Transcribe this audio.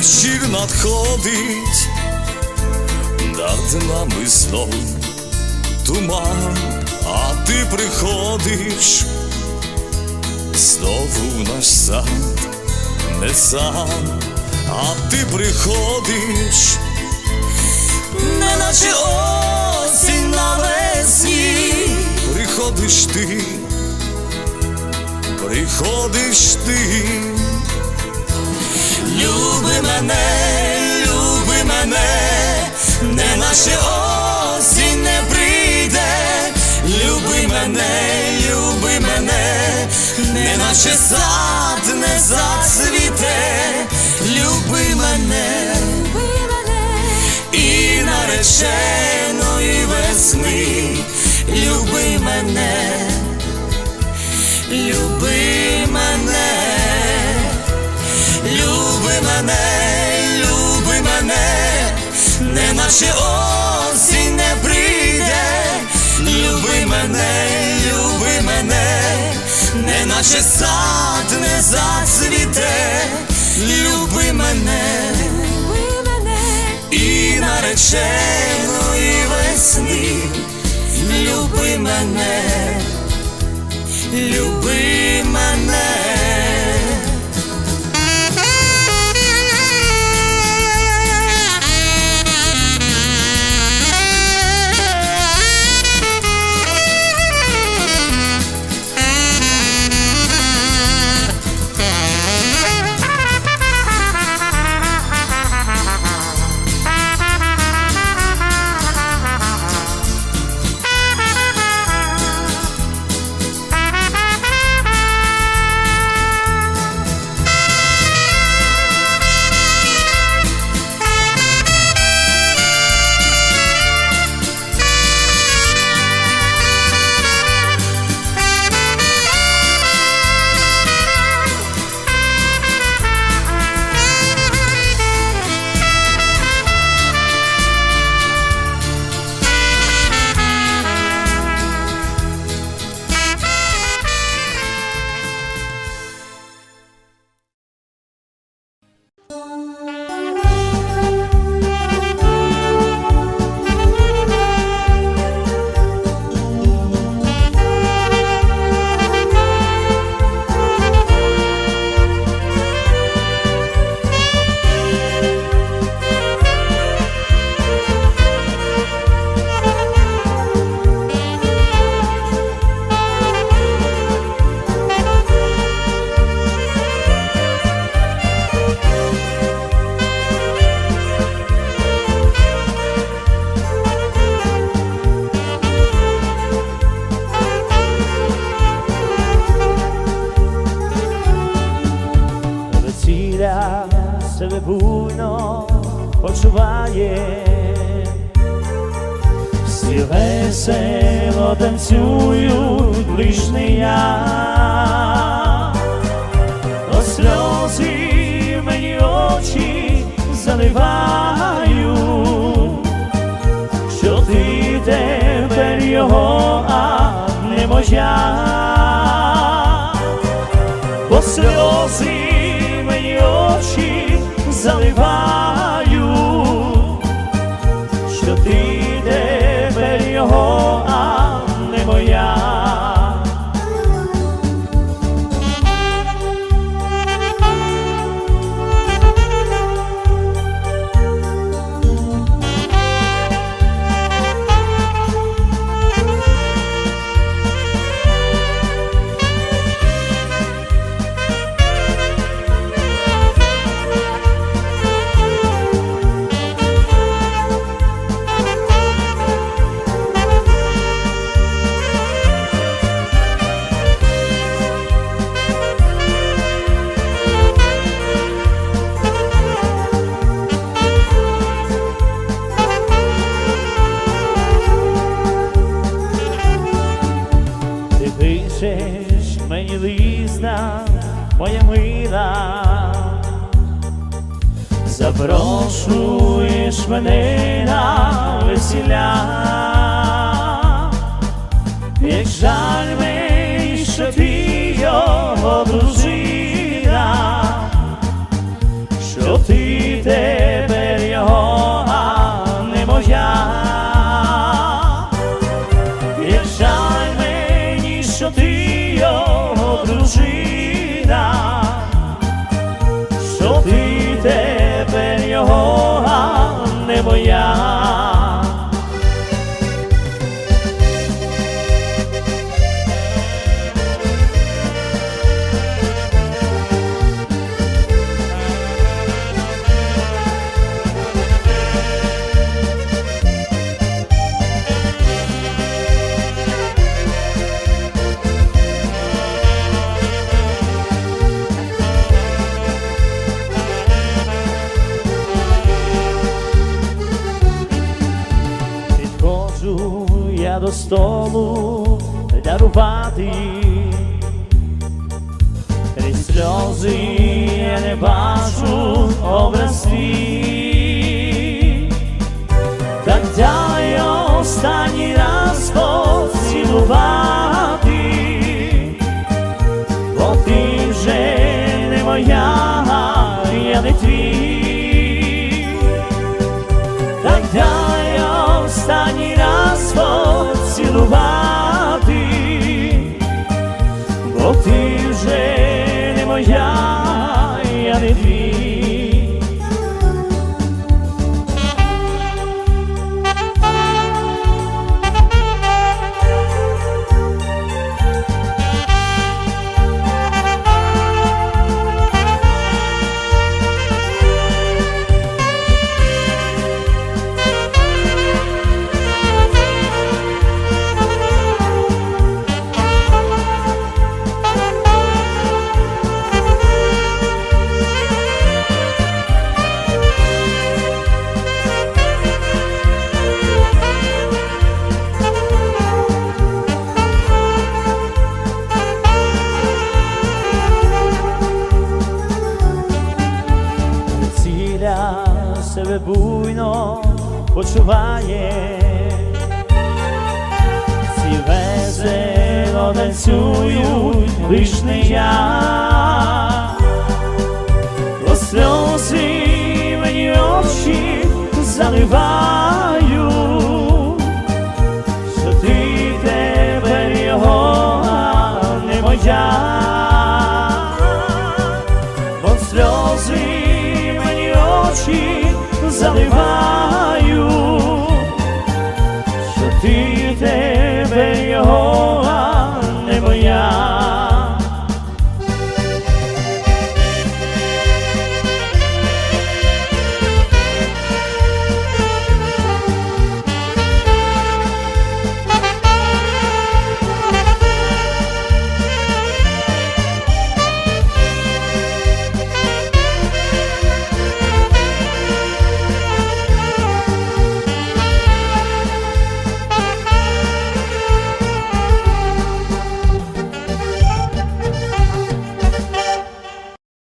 Вечір надходить, над нами знов туман, а ти приходиш. Знову наш сад, не сам, а ти приходиш, неначе осінь навесні, приходиш ти, приходиш ти. Люби мене, люби мене, не наче осінь не прийде, люби мене, люби мене, не наче сад не зацвіте, люби мене. І нареченої весни, люби мене, люби мене. Наче осінь не прийде, люби мене, люби мене, не наче сад не зацвіте, люби мене і нареченої весни, люби мене, люби мене. Буйно почуває, всі весело танцюють, не я, то сльози мені очі заливаю, що ти тепер його, а не моя. Бо сльози мені очі заливаю, пишеш мені листа, моя мила, запрошуєш мене на весіля, як жаль Підходжу я до столу дарувати, крізь сльози я не бачу образ свій. Так дай останній раз бо ти вже не моя, буйно почуває, всі весело танцюють, лиш не я, бо сльози мені очі заливають, що ти тепер його, а не моя заливаю, що ти тебе його.